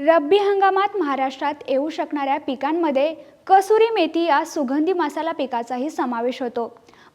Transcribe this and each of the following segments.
रब्बी हंगामात महाराष्ट्रात येऊ शकणाऱ्या पिकांमध्ये कसुरी मेथी या सुगंधी मसाला पिकाचाही समावेश होतो.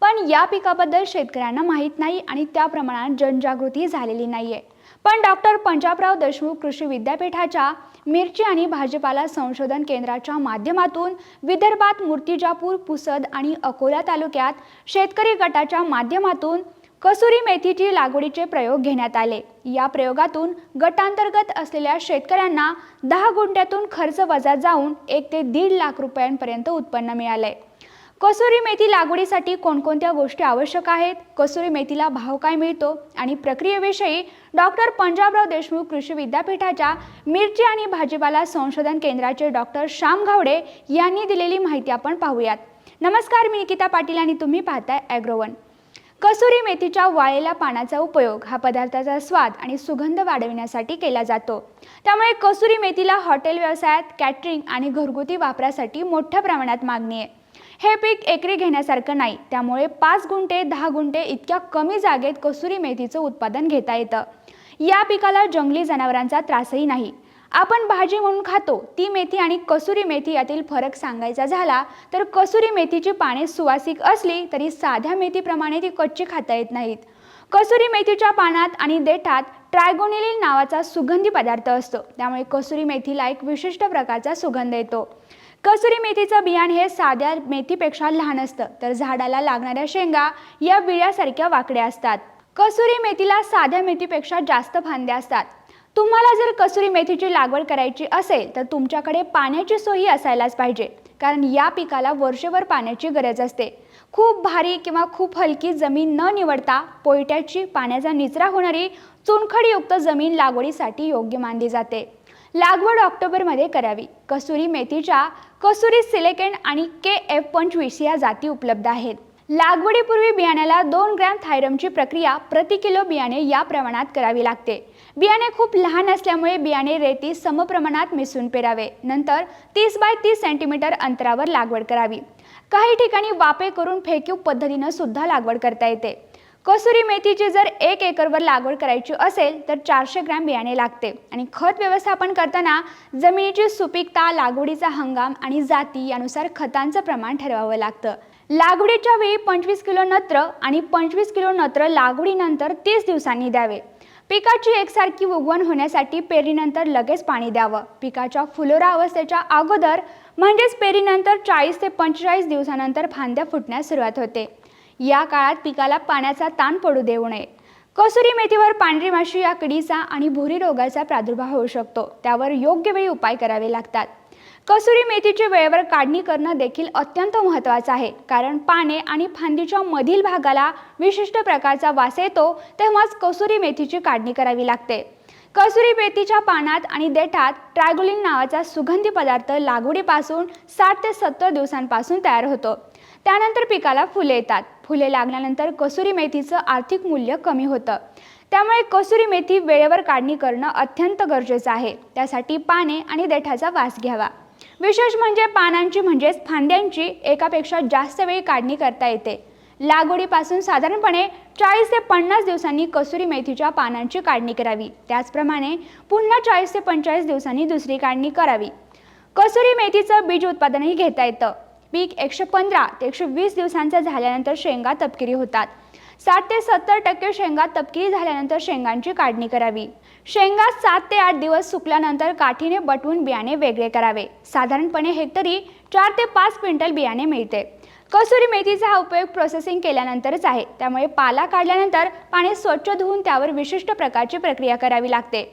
पण या पिकाबद्दल शेतकऱ्यांना माहीत नाही आणि त्या प्रमाणात जनजागृती झालेली नाही आहे पण डॉक्टर पंजाबराव देशमुख कृषी विद्यापीठाच्या मिरची आणि भाजीपाला संशोधन केंद्राच्या माध्यमातून विदर्भात मूर्तिजापूर पुसद आणि अकोला तालुक्यात शेतकरी गटाच्या माध्यमातून कसुरी मेथीची लागवडीचे प्रयोग घेण्यात आले. या प्रयोगातून गटांतर्गत असलेल्या शेतकऱ्यांना दहा गुंठ्यातून खर्च वजा जाऊन एक ते दीड लाख रुपयांपर्यंत उत्पन्न मिळालंय कसुरी मेथी लागवडीसाठी कोणकोणत्या गोष्टी आवश्यक आहेत? कसुरी मेथीला भाव काय मिळतो? आणि प्रक्रियेविषयी डॉक्टर पंजाबराव देशमुख कृषी विद्यापीठाच्या मिरची आणि भाजीपाला संशोधन केंद्राचे डॉक्टर श्याम घावडे यांनी दिलेली माहिती आपण पाहूयात. नमस्कार मी निकिता पाटील आणि तुम्ही पाहताय ॲग्रोवन कसुरी मेथीच्या वाळलेल्या पानाचा उपयोग हा पदार्थाचा स्वाद आणि सुगंध वाढविण्यासाठी केला जातो. त्यामुळे कसुरी मेथीला हॉटेल व्यवसायात कॅटरिंग आणि घरगुती वापरासाठी मोठ्या प्रमाणात मागणी आहे. हे पीक एकरी घेण्यासारखं नाही त्यामुळे पाच गुंठे दहा गुंठे इतक्या कमी जागेत कसुरी मेथीचं उत्पादन घेता येतं. या पिकाला जंगली जनावरांचा त्रासही नाही. आपण भाजी म्हणून खातो ती मेथी आणि कसुरी मेथी यातील फरक सांगायचा झाला तर कसुरी मेथीची पाने सुवासिक असली तरी साध्या मेथीप्रमाणे ती कच्ची खाता येत नाहीत. कसुरी मेथीच्या पानात आणि देठात ट्रायगोनिलिन नावाचा सुगंधी पदार्थ असतो त्यामुळे कसुरी मेथीला एक विशिष्ट प्रकारचा सुगंध येतो. कसुरी मेथीचं बियाण हे साध्या मेथीपेक्षा लहान असतं तर झाडाला लागणाऱ्या शेंगा या विळ्यासारख्या वाकड्या असतात. कसुरी मेथीला साध्या मेथीपेक्षा जास्त फांद्या असतात तुम्हाला जर कसुरी मेथीची लागवड करायची असेल तर तुमच्याकडे पाण्याची सोयी असायलाच पाहिजे. कारण या पिकाला वर्षभर पाण्याची गरज असते. खूप भारी किंवा खूप हलकी जमीन न निवडता पोयट्याची पाण्याचा निचरा होणारी चुनखडीयुक्त जमीन लागवडीसाठी योग्य मानली जाते. लागवड ऑक्टोबरमध्ये करावी. कसुरी मेथीच्या कसुरी सिलेकेंड आणि के एफ पंचवीस या जाती उपलब्ध आहेत. लागवडीपूर्वी बियाण्याला दोन ग्रॅम थायरमची प्रक्रिया प्रति किलो बियाणे या प्रमाणात करावी लागते. बियाणे खूप लहान असल्यामुळे बियाणे रेती समप्रमाणात मिसळून पेरावे. नंतर तीस बाय तीस सेंटीमीटर अंतरावर लागवड करावी. काही ठिकाणी वापे करून फेकीव पद्धतीनं सुद्धा लागवड करता येते. कसुरी मेथीची जर एक एकरवर लागवड करायची असेल तर चारशे ग्रॅम बियाणे लागते. आणि खत व्यवस्थापन करताना जमिनीची सुपीकता लागवडीचा हंगाम आणि जाती यानुसार खतांचं प्रमाण ठरवावं लागतं. लागवडीच्या वेळी पंचवीस किलो नत्र आणि पंचवीस किलो नत्र लागवडीनंतर तीस दिवसांनी द्यावे. पिकाची एकसारखी उगवण होण्यासाठी पेरणीनंतर लगेच पाणी द्यावं. पिकाच्या फुलोरा अवस्थेच्या अगोदर म्हणजेच पेरीनंतर चाळीस ते पंचेचाळीस दिवसानंतर फांद्या फुटण्यास सुरुवात होते. या काळात पिकाला पाण्याचा ताण पडू देऊ नये. कसुरी मेथीवर पांढरी माशी या किडीचा आणि भुरी रोगाचा प्रादुर्भाव होऊ शकतो. त्यावर योग्य वेळी उपाय करावे लागतात. कसुरी मेथीची वेळेवर काढणी करणं देखील अत्यंत महत्त्वाचं आहे. कारण पाने आणि फांदीच्या मधील भागाला विशिष्ट प्रकारचा वास येतो तेव्हाच कसुरी मेथीची काढणी करावी लागते. कसुरी मेथीच्या पानात आणि देठात ट्रायगोलिन नावाचा सुगंधी पदार्थ लागवडीपासून साठ ते सत्तर दिवसांपासून तयार होतो. त्यानंतर पिकाला फुले येतात. फुले लागल्यानंतर कसुरी मेथीचं आर्थिक मूल्य कमी होतं. त्यामुळे कसुरी मेथी वेळेवर काढणी करणं अत्यंत गरजेचं आहे. त्यासाठी पाने आणि देठाचा वास घ्यावा. विशेष म्हणजे पानांची म्हणजेच फांद्यांची एकापेक्षा जास्त वेळी काढणी करता येते. लागवडीपासून साधारणपणे चाळीस ते पन्नास दिवसांनी कसुरी मेथीच्या पानांची काढणी करावी. त्याचप्रमाणे पुन्हा चाळीस ते पंचेचाळीस दिवसांनी दुसरी काढणी करावी. कसुरी मेथीचं बीज उत्पादनही घेता येतं. पीक एकशे पंधरा ते एकशे वीस दिवसांचं झाल्यानंतर शेंगा तपकिरी होतात. साठ ते सत्तर टक्के शेंगा तपकिरी झाल्यानंतर शेंगांची काढणी करावी. शेंगा सात ते आठ दिवस सुकल्यानंतर काठीने बटवून बियाणे वेगळे करावे. साधारणपणे हेक्टरी चार ते पाच क्विंटल बियाणे मिळते. कसुरी मेथीचा हा उपयोग प्रोसेसिंग केल्यानंतरच आहे. त्यामुळे पाला काढल्यानंतर पाणी स्वच्छ धुवून त्यावर विशिष्ट प्रकारची प्रक्रिया करावी लागते.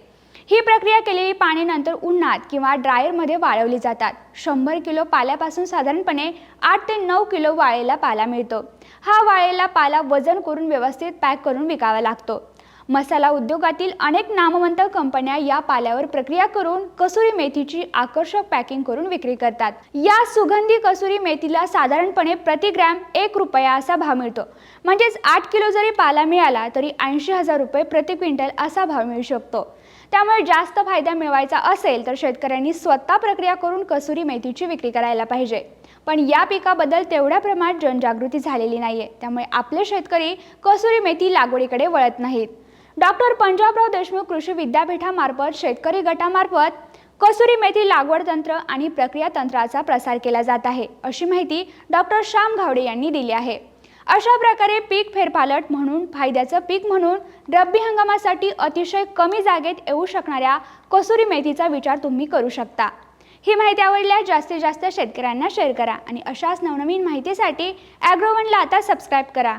ही प्रक्रिया केलेली पाने नंतर उन्हात किंवा ड्रायरमध्ये वाळवली जातात. शंभर किलो पाल्यापासून साधारणपणे आठ ते नऊ किलो वाळलेला पाला मिळतो. हा वाळलेला पाला वजन करून व्यवस्थित पॅक करून विकावा लागतो. मसाला उद्योगातील अनेक नामवंत कंपन्या या पाल्यावर प्रक्रिया करून कसुरी मेथीची आकर्षक पॅकिंग करून विक्री करतात. या सुगंधी कसुरी मेथीला साधारणपणे प्रति ग्रॅम एक रुपया असा भाव मिळतो. म्हणजेच आठ किलो जरी पाला मिळाला तरी ऐंशी हजार रुपये प्रति क्विंटल असा भाव मिळू शकतो. त्यामुळे जास्त फायदा मिळवायचा असेल तर शेतकऱ्यांनी स्वतः प्रक्रिया करून कसुरी मेथीची विक्री करायला पाहिजे. पण या पिकाबद्दल तेवढ्या प्रमाणात जनजागृती झालेली नाहीये. त्यामुळे आपले शेतकरी कसुरी मेथी लागवडीकडे वळत नाहीत. डॉक्टर पंजाबराव देशमुख कृषी विद्यापीठामार्फत शेतकरी गटामार्फत कसुरी मेथी लागवड तंत्र आणि प्रक्रिया तंत्राचा प्रसार केला जात आहे अशी माहिती डॉक्टर श्याम घावडे यांनी दिली आहे. अशा प्रकारे पीक फेरपालट म्हणून फायद्याचं पीक म्हणून रब्बी हंगामासाठी अतिशय कमी जागेत येऊ शकणाऱ्या कसुरी मेथीचा विचार तुम्ही करू शकता. ही माहिती आवडल्यास जास्तीत जास्त शेतकऱ्यांना शेअर करा आणि अशाच नवनवीन माहितीसाठी ॲग्रोवनला आता सबस्क्राईब करा.